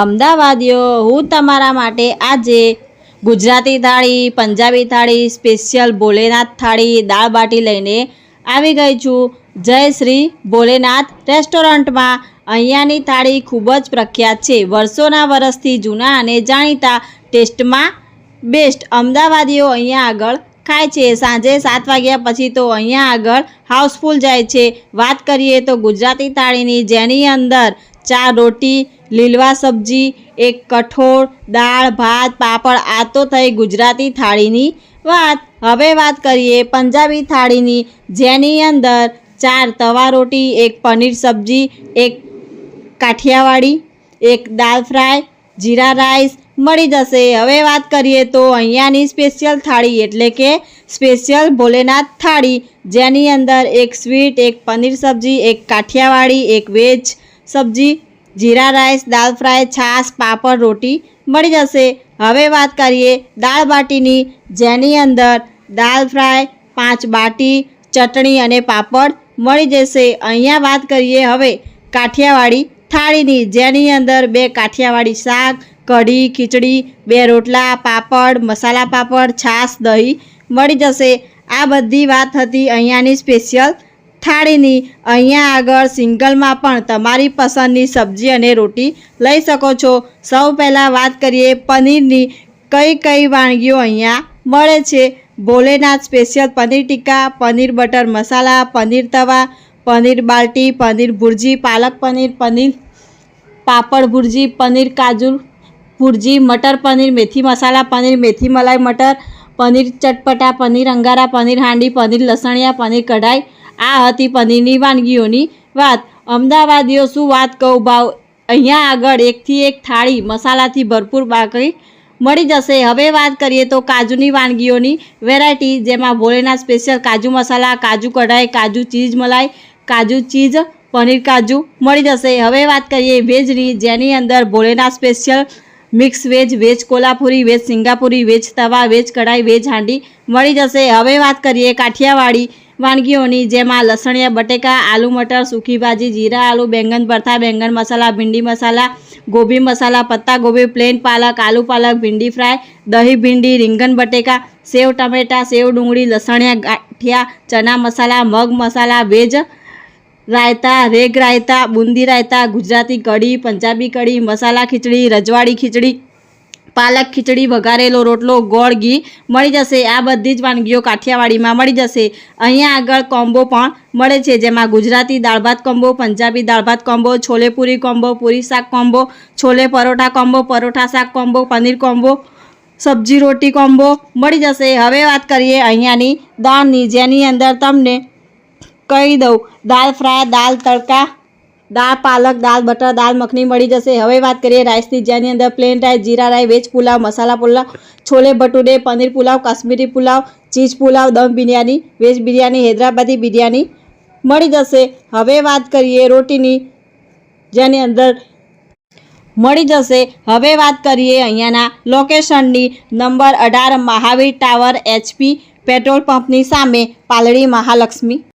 અમદાવાદીઓ હું તમારા માટે આજે ગુજરાતી થાળી, પંજાબી થાળી સ્પેશિયલ ભોલેનાથ થાળી, દાળ બાટી લઈને આવી ગઈ છું. જય શ્રી ભોલેનાથ રેસ્ટોરન્ટમાં. અહીંયાની થાળી ખૂબ જ પ્રખ્યાત છે. વર્ષોના વર્ષથી જૂના અને જાણીતા ટેસ્ટમાં બેસ્ટ અમદાવાદીઓ અહીંયા આગળ ખાય છે. સાંજે સાત વાગ્યા પછી તો અહીંયા આગળ હાઉસફુલ જાય છે. વાત કરીએ તો ગુજરાતી થાળીની, જેની અંદર ચાર રોટી, લીલવા સબ્જી, એક કઠોળ, દાળ, ભાત, પાપડ, આ તો થઈ ગુજરાતી થાળીની વાત. હવે વાત કરીએ પંજાબી થાળીની, જેની અંદર ચાર તવા રોટી, એક પનીર સબ્જી, એક કાઠિયાવાડી, એક દાળ ફ્રાય, જીરા રાઈસ મળી જશે. હવે વાત કરીએ તો અહીંયાની સ્પેશિયલ થાળી એટલે કે સ્પેશિયલ ભોલેનાથ થાળી, જેની અંદર એક સ્વીટ, એક પનીર સબ્જી, એક કાઠિયાવાડી, એક વેજ સબ્જી, જીરા રાઈસ દાલ ફ્રાય, છાશ, પાપડ, રોટી મળી જશે. હવે વાત કરીએ દાળ બાટીની, જેની અંદર દાલ ફ્રાય, પાંચ બાટી, ચટણી અને પાપડ મળી જશે. અહીંયા વાત કરીએ હવે કાઠિયાવાડી થાળીની, જેની અંદર બે કાઠિયાવાડી શાક, કઢી, ખીચડી, બે રોટલા, પાપડ, મસાલા પાપડ, છાશ, દહીં મળી જશે. આ બધી વાત હતી અહીંયાની સ્પેશિયલ થાળીની અહીંયા આગળ સિંગલમાં પણ તમારી પસંદની સબ્જી અને રોટી લઈ શકો છો. સૌ પહેલાં વાત કરીએ પનીરની. કઈ કઈ વાનગીઓ અહીંયા મળે છે? ભોલેનાથ સ્પેશિયલ પનીર ટીકા પનીર બટર મસાલા, પનીર તવા, પનીર બાલ્ટી, પનીર ભુરજી, પાલક પનીર પનીર પાપડ ભુરજી, પનીર કાજુ ભુરજી, મટર પનીર, મેથી મસાલા પનીર, મેથી મલાઈ મટર, પનીર ચટપટા, પનીર અંગારા, પનીર હાંડી, પનીર લસણિયા, પનીર કઢાઈ આ હતી પનીરની વાનગીઓની વાત. અમદાવાદીઓ શું વાત કહું ભાવ? અહીંયા આગળ એકથી એક થાળી મસાલાથી ભરપૂર બાકી મળી જશે. હવે વાત કરીએ તો કાજુની વાનગીઓની વેરાયટી, જેમાં ભોળેના સ્પેશિયલ કાજુ મસાલા, કાજુ કઢાઈ, કાજુ ચીઝ મલાઈ, કાજુ ચીઝ, પનીર કાજુ મળી જશે. હવે વાત કરીએ વેજની, જેની અંદર ભોળેના special mix veg veg Kolhapuri, veg Singapuri, veg tawa, veg kadai, veg handi મળી જશે. હવે વાત કરીએ કાઠિયાવાડી વાનગીઓની, જેમાં લસણિયા, બટેકા, આલુ મટર સૂકી ભાજી, જીરા, આલુ, બેંગન, ભરથા, બેંગન મસાલા, ભીંડી મસાલા, ગોભી મસાલા, પત્તા ગોબી પ્લેન પાલક, આલુ પાલક, ભીંડી ફ્રાય, દહીં ભીંડી, રીંગણ બટેકા, સેવ ટમેટા, સેવ ડુંગળી, લસણિયા, ગાંઠિયા, ચના મસાલા, મગ મસાલા, વેજ રાયતા, રેગ રાયતા, બુંદી રાયતા, ગુજરાતી કઢી, પંજાબી કઢી, મસાલા ખીચડી રજવાડી ખીચડી પાલક, ખીચડી, વઘારેલો રોટલો, ગોળ, ઘી મળી જશે. આ બધી જ વાનગીઓ કાઠિયાવાડીમાં મળી જશે. અહીંયા આગળ કોમ્બો પણ મળે છે, જેમાં ગુજરાતી દાળ ભાત કોમ્બો, પંજાબી દાળ ભાત કોમ્બો છોલે પૂરી કોમ્બો, પૂરી શાક કોમ્બો, છોલે પરોઠા કોમ્બો, પરોઠા શાક કોમ્બો, પનીર કોમ્બો, સબ્જી રોટી કોમ્બો મળી જશે. હવે વાત કરીએ અહીંયાની દાળની, જેની અંદર તમને કહી દઉં. દાળ ફ્રાય, દાળ તડકા દાળ, પાલક, દાળ, બટર, દાળ, મખની મળી જશે. હવે વાત કરીએ રાઈસની, જેની અંદર plain rice jeera rice veg pulao, masala pulao, chole bhature, paneer pulao, Kashmiri pulao, cheese pulao, dum biryani, veg biryani, Hyderabadi biryani મળી જશે. હવે વાત કરીએ રોટીની, જેની અંદર મળી જશે. હવે વાત કરીએ અહીંયાના લોકેશનની નંબર અઢાર મહાવીર ટાવર એચપી પેટ્રોલ પંપની સામે પાલડી મહાલક્ષ્મી.